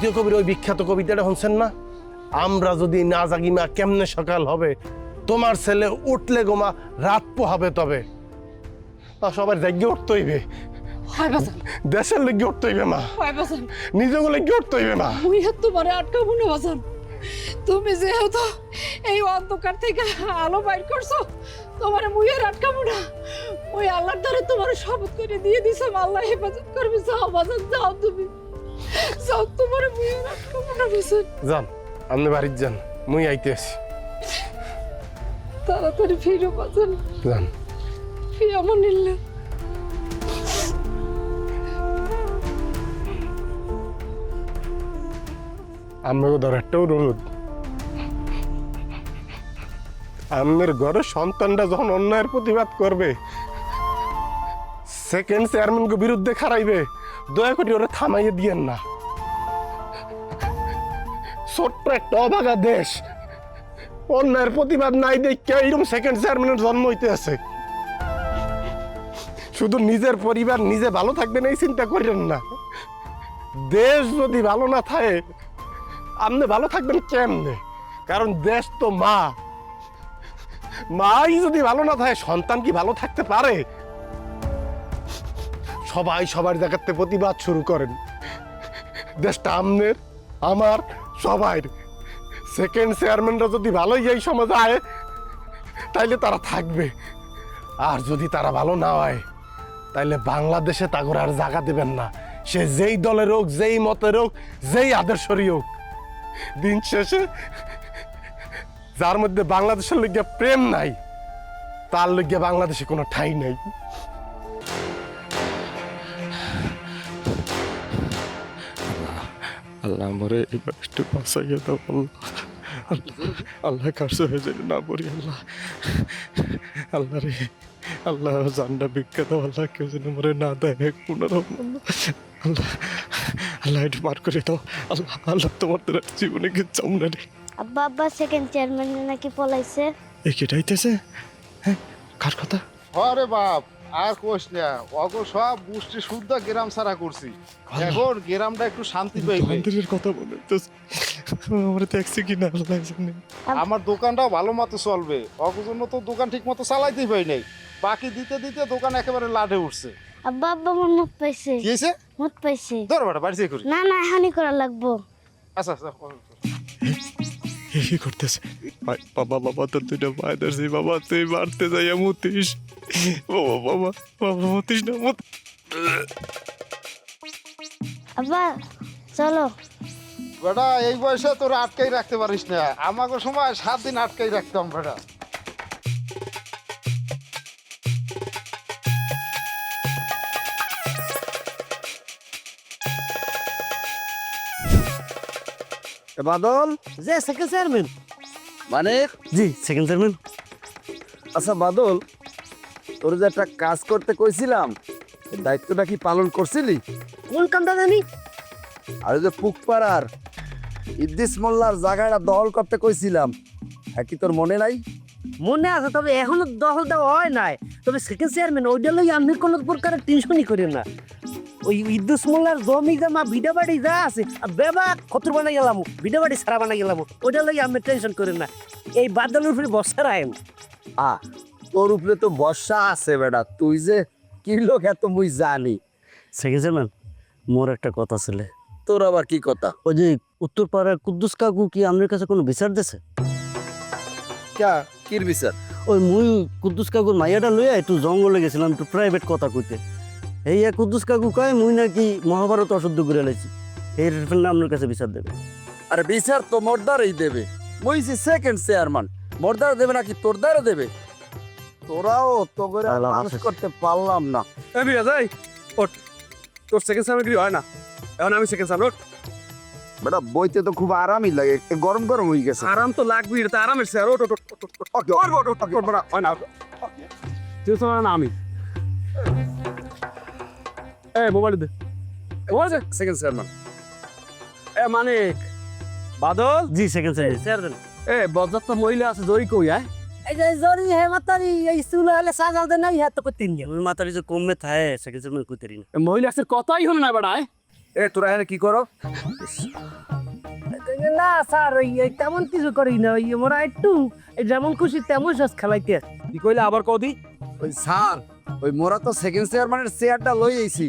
জাতীয় কবির ওই বিখ্যাত কবিতাটা শুনছেন না? আমরা যদি না জাগি মা কেমনে সকাল হবে? তোমার ছেলে উঠলে গোমা রাত পোহাবে তবে। আর সবার জায়গা উঠতে হইবে। দেশের লেগে উঠতে হইবে মা। নিজেকে লেগে উঠতে হইবে মা। তোমারে আটকাবো না বাজান তুমি যেহেতু এই অন্ধকার থেকে আলো বাইর করছ তোমার মুই আর আটকাবো না। ওই আল্লাহর দ্বারা তোমার শপথ করে দিয়ে দিছে আল্লাহ হেফাজত করবে। যাও বাজান যাও তুমি। যাও তোমার মুই না যান আপনি যান মুই আইতে আছি তাড়াতাড়ি ফিরো বাজান। যান। ফিরে আমার নিলে আমাকে অনুরোধ। আমের ঘরে সন্তানটা যখন অন্যায়ের প্রতিবাদ করবে সেকেন্ড চেয়ারম্যানকে বিরুদ্ধে খারাইবে দয়া করে ওরা থামাইয়ে দিয়েন না। ছোট্ট একটা অবাগা দেশ, অন্যায়ের প্রতিবাদ নাই দেখে এইরকম সেকেন্ড চেয়ারম্যানের জন্ম হইতে আছে। শুধু নিজের পরিবার নিজে ভালো থাকবেন এই চিন্তা করেন না। দেশ যদি ভালো না থাকে, আপনি ভালো থাকবেন কেমনে? কারণ দেশ তো মা। মাই যদি ভালো না থাকে, সন্তান কি ভালো থাকতে পারে? সবাই সবার জায়গাতে প্রতিবাদ শুরু করেন। দেশটা আমনের, আমার সবাই সেকেন্ড চেয়ারম্যানরা যদি ভালোই এই সমাজে আয়, তাইলে তারা থাকবে। আর যদি তারা ভালো না হয় তাইলে বাংলাদেশে তাগর আর জায়গা দেবেন না। সে যেই দলের হোক, যেই মতের হোক, যেই আদর্শরই হোক। দিন শেষে যার মধ্যে বাংলাদেশের লইগে প্রেম নাই, তার লইগে বাংলাদেশে কোনো ঠাই নাই। আল্লাহ আমারে এবার একটু বাঁচাইয়ে দাও আল্লাহ। আল্লাহ কাছে হয়ে যেন না পড়ি আল্লাহ। আল্লাহ রে আল্লাহ জানটা দাও আল্লাহ কেউ যেন মরে না দেয় এক পুনরাম আল্লাহ। আল্লাহ একটু মার করে দাও। আল্লাহ আল্লাহ তোমার তোর জীবনে কি চাও না রে। আব্বা আব্বা সেকেন্ড চেয়ারম্যান নাকি পলাইছে? এই কেটাইতেছে হ্যাঁ কার কথা? আরে বাপ। আর কোষ না অগ সব গোষ্ঠী শুদ্ধ গ্রাম ছাড়া করছি। এখন গ্রামটা একটু শান্তি পাইবে। মন্দিরের কথা মনে হইতেছে আমার দেখছি কি না আমার দোকানটাও ভালো মতো চলবে। অগ জন্য তো দোকান ঠিক মতো চালাইতেই পাই নাই। বাকি দিতে দিতে দোকান একেবারে লাডে উঠছে। আব্বা আব্বা আমার মুখ পাইছে। কি মুখ পাইছে। ধর বেটা বাড়ি করি। না না হানি করা লাগবো। আচ্ছা আচ্ছা এই করতেছে? বাবা বাবা তোর দুইটা পায়ে ধরছি বাবা তুই মারতে যাইয়া মুতিস বাবা বাবা বাবা মুতিস না মুত আব্বা চলো। বেটা এই বয়সে তোর আটকাই রাখতে পারিস না। আমাকে সময় সাত দিন আটকাই রাখতাম বেটা। বাদল? যে সেকেন্ড চেয়ারম্যান মানে জি সেকেন্ড চেয়ারম্যান আচ্ছা বাদল তোর যে একটা কাজ করতে কইছিলাম দায়িত্বটা কি পালন করছিলি? কোন কামটা জানি? আর যে পুকপাড়ার ইদ্দিস মোল্লার জায়গাটা দখল করতে কইছিলাম। হ্যাঁ কি তোর মনে নাই? মনে আছে তবে এখনও দখল দেওয়া হয় নাই। তবে সেকেন্ড চেয়ারম্যান ওইটা লই আমি কোনো প্রকারের টেনশনই করি না। ওই ইদ্দুস মোল্লার জমি জমা ভিডা বাড়ি যা আছে বেবা খতর বানাই গেলাম ভিডা বাড়ি সারা বানাই গেলাম ওইটা লই আমি টেনশন করি না। এই বাদলের উপরে বসা রাখেন আ তোর উপরে তো বর্ষা আছে বেটা তুই যে কি লোক এত মুই জানি। সেকেন্ড চেয়ারম্যান মোর একটা কথা ছিল। তোর আবার কি কথা? ওই যে উত্তর পাড়ার কুদ্দুস কাকু কি আপনার কাছে কোনো বিচার দিছে? ক্যা কির বিচার? ওই মুই কুদ্দুস কাকুর মাইয়াটা লইয়া একটু জঙ্গলে গেছিলাম একটু প্রাইভেট কথা কইতে। এই এক কুদ্দুস কাকু কয় মুই নাকি মহাভারত অশুদ্ধ করে লাইছি এই রেফেল আপনার কাছে বিচার দেবে আরে বিচার তো মোরদারই দেবে মুইছি সেকেন্ড চেয়ারম্যান মর্দার দেবে নাকি তোর দ্বারা দেবে তোরাও তো করে আল্লাহ মানুষ হাফেজ। করতে পারলাম না এ বিয়া যাই ওঠ তোর সেকেন্ড সামগ্রী হয় না এখন আমি সেকেন্ড সামনে বেটা বইতে তো খুব আরামই লাগে এ গরম গরম হয়ে গেছে আরাম তো লাগবে এটা তো আরামের স্যার ওঠ ওঠ ওঠ ওঠ ওঠ ওকে, ওঠ ওঠ ওঠ ওঠ ওঠ হয় না তুই তো না আমি এ মোবাইল দে মোবাইল দে সেকেন্ড চেয়ারম্যান এ মানিক বাদল জি সেকেন্ড চেয়ারম্যান এ বজারটা মহিলা আছে জরি কই আয় এই যে জরি হে মাতারি এই স্কুল হলে সাজাল দে নাই হাত তো করতে নি ওই মাতারি যে কমে থাকে সেকেন্ড চেয়ারম্যান কইতে রি না এ মহিলা আছে কথাই হলো না বেড়ায় এ তোরা এখানে কি করো না স্যার ওই এই তেমন কিছু করি না ওই মোরা একটু এই যেমন খুশি তেমন সস খেলাইতে আসি। কি কইলে আবার কদি ওই স্যার ওই মোরা তো সেকেন্ড চেয়ারম্যানের চেয়ারটা লই আইছি।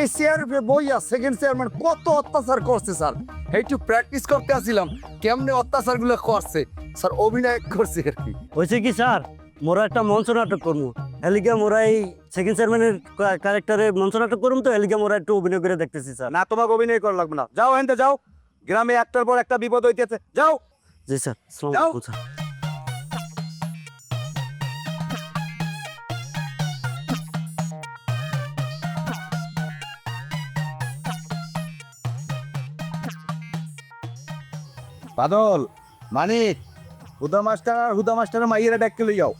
এই চেয়ার বইয়া সেকেন্ড চেয়ারম্যান কত অত্যাচার করছে স্যার। একটু প্র্যাকটিস করতে আসছিলাম কেমনে অত্যাচারগুলো করছে? স্যার অভিনয় করছে আর কি। হয়েছে কি স্যার? মোরা একটা মঞ্চ নাটক করব। হেলিকা মোরা এই সেকেন্ড চেয়ারম্যানের ক্যারেক্টারে মঞ্চ নাটক করুম তো হেলিকা মোরা একটু অভিনয় করে দেখতেছি স্যার। না তোমাকে অভিনয় করা লাগবে না। যাও হেনতে যাও। গ্রামে একটার পর একটা বিপদ হইতেছে। যাও। জি স্যার। আসসালামু যাও। আলাইকুম স্যার। বাদল মানিক হুদা মাস্টার হুদা মাস্টারের মাইয়েরা ডাকতে লই যাও